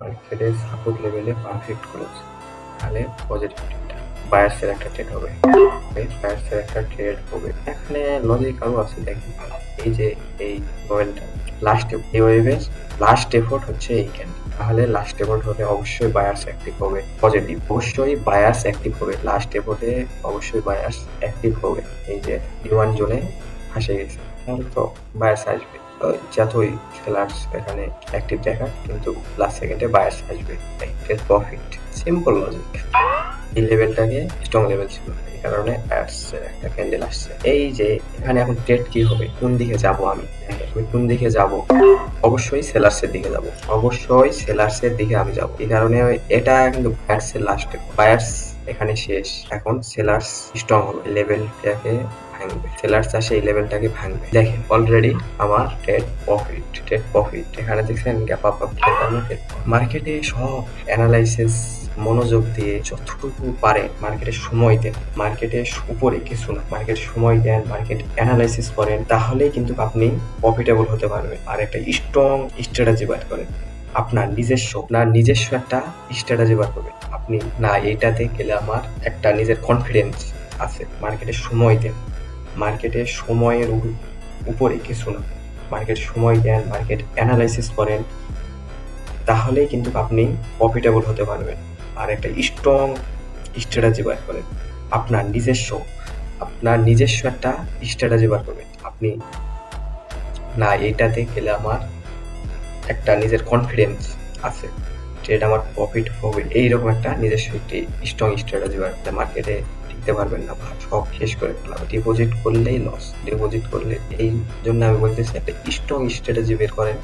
মার্কেটে সাপোর্ট লেভেলে পারফেক্ট করেছে। তাহলে পজিটিভ ট্রেড বায়ার্সের একটা ট্রেড হবে। বায়ার্সের একটা ট্রেড হবে। এখানে লজিক আরও আছে দেখেন এই যে এই পয়েন্টটা লাস্ট এই ওয়েভের লাস্ট এফোর্ট হচ্ছে এইখানে তাহলে লাস্ট এফোর্ট হলে অবশ্যই বায়ার্স অ্যাক্টিভ হবে পজিটিভ অবশ্যই বায়ার্স অ্যাক্টিভ হবে। লাস্ট এফোর্টে অবশ্যই বায়ার্স অ্যাক্টিভ হবে। এই যে ডিওয়ান জোনে ফাঁসে গেছে। তাহলে তো বায়ার্স আসবে। যতই সেলার্স এখানে অ্যাক্টিভ দেখা কিন্তু লাস্ট সেকেন্ডে বায়ার্স আসবে। প্রফিট সিম্পল লজিক এই লেভেলটাকে স্ট্রং লেভেল ছিল। এই কারণে অ্যাডস একটা ক্যান্ডেল আসছে। এই যে এখানে এখন ট্রেড কি হবে? কোন দিকে যাব আমি? দেখেন, আমি কোন দিকে যাব? অবশ্যই সেলার্সের দিকে যাব। অবশ্যই সেলার্সের দিকে আমি যাব। এই কারণে এটা কিন্তু বায়ার্সের লাস্ট বায়ার্স এখানে শেষ। এখন সেলার্স স্ট্রং হবে লেভেলটাকে ভাঙবে। সেলার্স আসে এই লেভেলটাকে ভাঙবে। দেখেন অলরেডি আমার ট্রেড প্রফিট ট্রেড প্রফিট এখানে দেখছেন গ্যাপ আপ মার্কেটে সব অ্যানালাইসিস মনোযোগ দিয়ে যতটুকু পারে মার্কেটে সময় দেন। মার্কেটে উপরে কিছু না। মার্কেট সময় দেন মার্কেট অ্যানালাইসিস করেন, তাহলেই কিন্তু আপনি প্রফিটেবল হতে পারবেন। আর একটা স্ট্রং স্ট্র্যাটেজি বার করেন। আপনার নিজস্ব আপনার নিজস্ব একটা স্ট্র্যাটেজি বার করবেন। আপনি না এইটাতে গেলে আমার একটা নিজের কনফিডেন্স আছে। মার্কেটে সময় দেন। মার্কেটে সময়ের উপরে কিছু না। মার্কেট সময় দেন মার্কেট অ্যানালাইসিস করেন, তাহলেই কিন্তু আপনি প্রফিটেবল হতে পারবেন। আর একটা স্ট্রং স্ট্র্যাটেজি বার করেন। আপনার নিজস্ব আপনার নিজস্ব একটা স্ট্র্যাটেজি বার করবেন। আপনি না এইটাতে গেলে আমার একটা নিজের কনফিডেন্স আছে ট্রেড আমার প্রফিট হবে। এইরকম একটা নিজস্ব একটি স্ট্রং স্ট্র্যাটেজি বাড়তে মার্কেটে টিকতে পারবেন না। বা সব শেষ করে ফেলা ডিপোজিট করলেই লস ডিপোজিট করলে এই জন্য আমি বলতেছি একটা স্ট্রং স্ট্র্যাটেজি বের করেন।